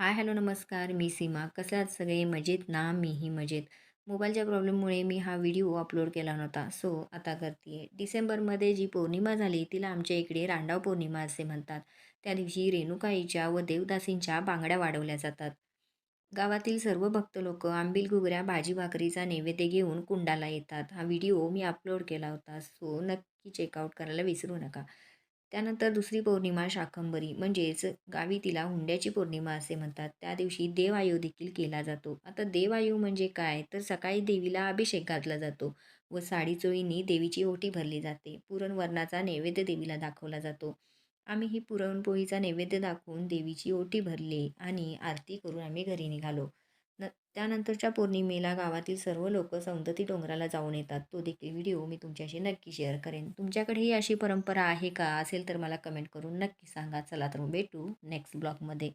Hi hello नमस्कार. मी सीमा. कसं आहात सगळे? मजेत ना? मीही मजेत. मोबाईलच्या प्रॉब्लेममुळे मी हा व्हिडिओ अपलोड केला नव्हता. सो आता करते आहे डिसेंबरमध्ये जी पौर्णिमा झाली तिला आमच्या इकडे रांडाव पौर्णिमा असे म्हणतात. त्या दिवशी रेणुकाईच्या व देवदासींच्या बांगड्या वाढवल्या जातात. गावातील सर्व भक्त लोक आंबील घुगऱ्या भाजी भाकरीचा नैवेद्य घेऊन कुंडाला येतात. हा व्हिडिओ मी अपलोड केला होता. सो नक्की चेकआउट करायला विसरू नका. त्यानंतर दुसरी पौर्णिमा शाकंभरी म्हणजेच गावी तिला हुंड्याची पौर्णिमा असे म्हणतात. त्या दिवशी देवायू देखील केला जातो. आता देवायू म्हणजे काय? तर सकाळी देवीला अभिषेक घातला जातो व साडीचोळीनी देवीची ओटी भरली जाते. पुरणवरणाचा नैवेद्य देवीला दाखवला जातो. आम्ही ही पुरणपोळीचा नैवेद्य दाखवून देवीची ओटी भरली आणि आरती करून आम्ही घरी निघालो. न त्यानंतरच्या पौर्णिमेला गावातील सर्व लोक सौंदती डोंगराला जाऊन येतात. तो देखील व्हिडिओ मी तुमच्याशी नक्की शेअर करेन. तुमच्याकडेही अशी परंपरा आहे का असेल तर मला कमेंट करून नक्की सांगा. चला तर भेटू नेक्स्ट ब्लॉगमध्ये